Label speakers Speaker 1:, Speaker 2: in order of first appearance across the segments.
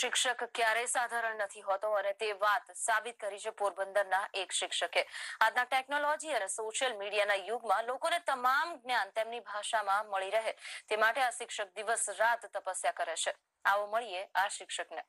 Speaker 1: શિક્ષક ક્યારેય સાધારણ નથી હોતો અને તે વાત સાબિત કરી છે પોરબંદરના એક શિક્ષકે. આજના ટેકનોલોજી અને સોશિયલ મીડિયાના યુગમાં લોકોને તમામ જ્ઞાન તેમની ભાષામાં મળી રહે. તે માટે આ શિક્ષક દિવસ રાત તપસ્યા કરે છે. આવો મળીએ આ શિક્ષકને.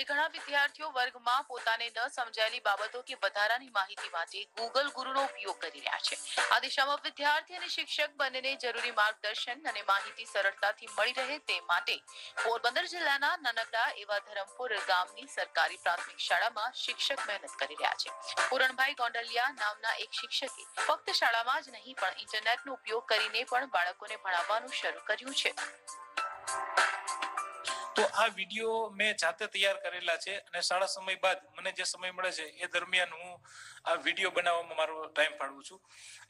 Speaker 2: આજે ઘણા વિદ્યાર્થીઓ વર્ગમાં પોતાને ન સમજાયેલી બાબતો કે વધારાની માહિતી માટે ગૂગલ ગુરુનો ઉપયોગ કરી રહ્યા છે. આ દિશામાં વિદ્યાર્થી અને શિક્ષક બંનેને જરૂરી માર્ગદર્શન અને માહિતી સરળતાથી મળી રહે તે માટે પોરબંદર જિલ્લાના નાનકડા એવા ધરમપુર ગામની સરકારી પ્રાથમિક શાળામાં શિક્ષક મહેનત કરી રહ્યા છે. પૂરણભાઈ ગોંડલિયા નામના એક શિક્ષકે ફક્ત શાળામાં જ નહીં, પણ ઇન્ટરનેટનો ઉપયોગ કરીને પણ બાળકોને ભણાવવાનું શરૂ કર્યું છે.
Speaker 3: તો આ વીડિયો મેં જાતે તૈયાર કરેલા છે અને શાળા સમય બાદ મને જે સમય મળે છે એ દરમિયાન હું આ વીડિયો બનાવવામાં મારો ટાઈમ ફાળવું છું.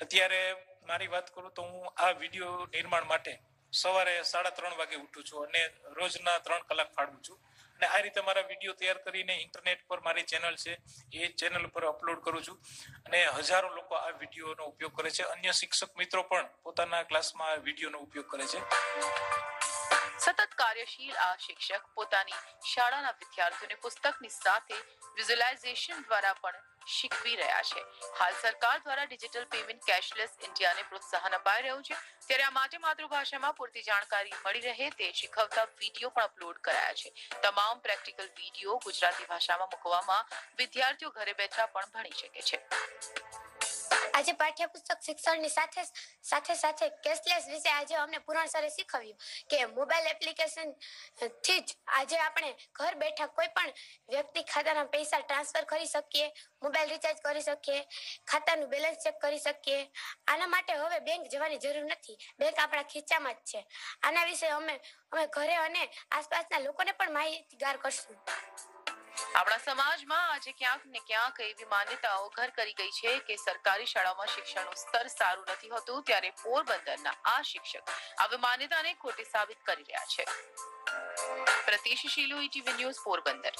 Speaker 3: અત્યારે મારી વાત કરું તો હું આ વીડિયો નિર્માણ માટે સવારે સાડા ત્રણ વાગે ઉઠું છું અને રોજના ત્રણ કલાક ફાળવું છું. અને આ રીતે મારા વીડિયો તૈયાર કરીને ઇન્ટરનેટ પર મારી ચેનલ છે એ ચેનલ પર અપલોડ કરું છું. અને હજારો લોકો આ વિડીયોનો ઉપયોગ કરે છે. અન્ય શિક્ષક મિત્રો પણ પોતાના ક્લાસમાં આ વિડીયોનો ઉપયોગ કરે છે.
Speaker 2: સતત કાર્યશીલ આ શિક્ષક પોતાની શાળાના વિદ્યાર્થીઓને પુસ્તકની સાથે વિઝ્યુલાઇઝેશન દ્વારા પણ શીખવી રહ્યા છે. હાલ સરકાર દ્વારા ડિજિટલ પેમેન્ટ કેશલેસ ઇન્ડિયાને પ્રોત્સાહન અપાઈ રહ્યું છે. ત્યારે આ માટે માતૃભાષામાં પૂરતી જાણકારી મળી રહે તે શીખવતા વીડિયો પણ અપલોડ કરાયા છે. તમામ પ્રેક્ટિકલ વીડિયો ગુજરાતી ભાષામાં મૂકવામાં વિદ્યાર્થીઓ ઘરે બેઠા પણ ભણી શકે છે.
Speaker 4: આજે પાઠ્યપુસ્તક શિક્ષણની સાથે સાથે સાથે કેશલેસ વિશે આજે અમને પૂરણ સરે શીખવ્યું કે મોબાઈલ એપ્લિકેશનથી જ આજે આપણે ઘર બેઠા કોઈ પણ વ્યક્તિ ખાતાના પૈસા ટ્રાન્સફર કરી શકીએ મોબાઈલ રિચાર્જ કરી શકીએ, ખાતાનું બેલેન્સ ચેક કરી શકીએ. આના માટે હવે બેંક જવાની જરૂર નથી. બેંક આપણા ખીચામાં જ છે. આના વિશે અમે અમે ઘરે અને આસપાસના લોકોને પણ માહિતગાર કરશું.
Speaker 2: આપણા સમાજમાં આજે ક્યાંક ને ક્યાંક એવી માન્યતાઓ ઘર કરી ગઈ છે કે સરકારી શાળામાં શિક્ષણનું સ્તર સારું નથી હોતું ત્યારે પોરબંદરના આ શિક્ષક આવી માન્યતાને ખોટી સાબિત કરી રહ્યા છે. Pratish Shilu ETV news Porbandar.